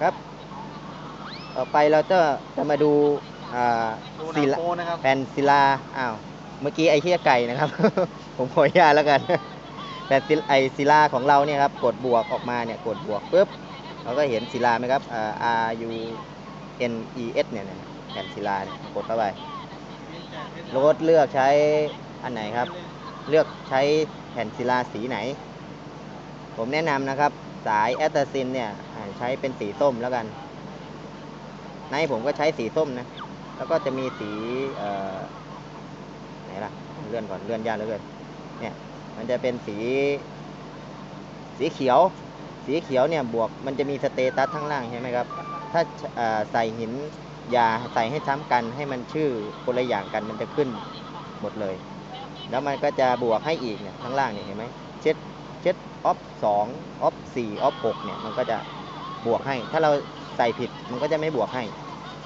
ครับต่อไปเราจะจะมาดูอ่าดูหศินังลาโป๊นะครับ แผ่นศิลาอ้าวเมื่อกี้ไอ้เฮียไก่นะครับ ผมขออนุญาตแล้วกัน แผ่นศิลไอศิลาของเราเนี่ยครับกดบวกออกมาเนี่ยกดบวกปุ๊บเราก็เห็นศิลาไหมครับอ่า R U N E S เนี่ยนะแผ่นศิลาเนี่ยกดเข้าไปโรดเลือกใช้อันไหนครับ เลือกใช้แผ่นศิลาสีไหน ผมแนะนำนะครับ สายแอตซัสซินเนี่ยใช้เป็นสีส้มแล้วกันในผมก็ใช้สีส้มนะ แล้วก็จะมีสีไหนล่ะ เลื่อนก่อน เลื่อนยากเหลือเกินเนี่ย มันจะเป็นสี สีเขียว สีเขียวเนี่ยบวก มันจะมีสเตตัสข้างล่างใช่ไหมครับ ถ้าใส่หินอย่าใส่ให้ซ้ำกัน ให้มันชื่อคนละอย่างกัน มันจะขึ้นหมดเลย แล้วมันก็จะบวกให้อีกเนี่ยข้างล่างเนี่ยเห็นไหม เช็ด เซตออฟสองออฟสี่ออฟหกเนี่ยมันก็จะบวกให้ ถ้าเราใส่ผิดมันก็จะไม่บวกให้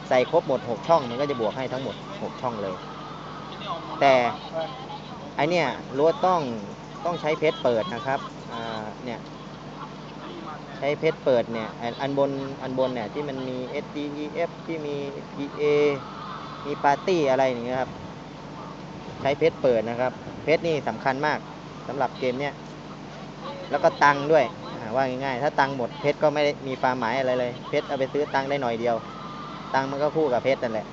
ใส่ครบหมดหกช่อง มันก็จะบวกให้ทั้งหมดหกช่องเลย แต่ไอเนี่ยรั้วต้องต้องใช้เพชรเปิดนะครับเนี่ยใช้เพชรเปิดเนี่ยอันบนอันบนเนี่ยที่มันมี S D E F ที่มี P A มีปาร์ตี้อะไรอย่างเงี้ยครับ ใช้เพชรเปิดนะครับ เพชรนี่สำคัญมากสำหรับเกมเนี้ย แล้วก็ตังด้วยว่าง่ายๆ ถ้าตังหมดเพชรก็ไม่มีความหมายอะไรเลย เพชรเอาไปซื้อตังได้หน่อยเดียว ตังมันก็คู่กับเพชรนั่นแหละ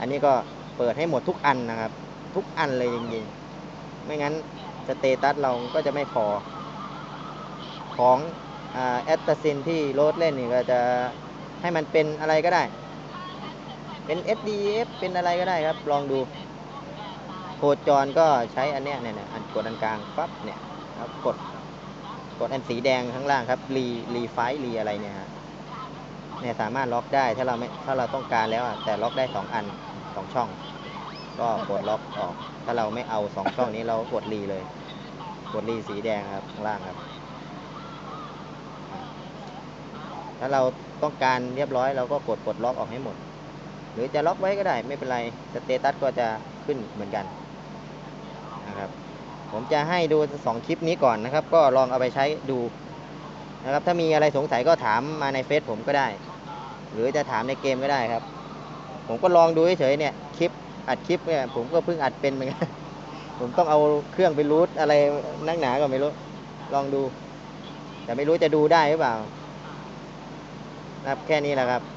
อันนี้ก็เปิดให้หมดทุกอันนะครับ ทุกอันเลยจริงๆ ไม่งั้นสเตตัสเราก็จะไม่พอ ของแอตตาซินที่โรดเล่นนี่ก็จะให้มันเป็นอะไรก็ได้ เป็น SDF เป็นอะไรก็ได้ครับ ลองดู โคจรก็ใช้อันเนี้เนี่ยเนี่ยอันกดอันกลางปั๊บเนี่ย ครับกดกดอันสีแดงข้างล่างครับรีรีไฟรีอะไรเนี่ยฮะเนี่ยสามารถล็อกได้ถ้าเราไม่ถ้าเราต้องการแล้วอะแต่ล็อกได้สองอันสองช่อง ก็กดล็อกออก ถ้าเราไม่เอาสองช่องนี้เรากดรีเลย กดรีสีแดงครับข้างล่างครับ ถ้าเราต้องการเรียบร้อยเราก็กดปลดล็อกออกให้หมด หรือจะล็อกไว้ก็ได้ไม่เป็นไรสเตตัสก็จะขึ้นเหมือนกันนะครับ ผมจะให้ดูสองคลิปนี้ก่อนนะครับ ก็ลองเอาไปใช้ดูนะครับ ถ้ามีอะไรสงสัยก็ถามมาในเฟซผมก็ได้ หรือจะถามในเกมก็ได้ครับ ผมก็ลองดูเฉยๆเนี่ยคลิปอัดคลิปเนี่ยผมก็เพิ่งอัดเป็นเหมือนกันผมต้องเอาเครื่องไปรูทอะไรนักหนาก็ไม่รู้ ลองดู แต่ไม่รู้จะดูได้หรือเปล่านะครับแค่นี้แหละครับ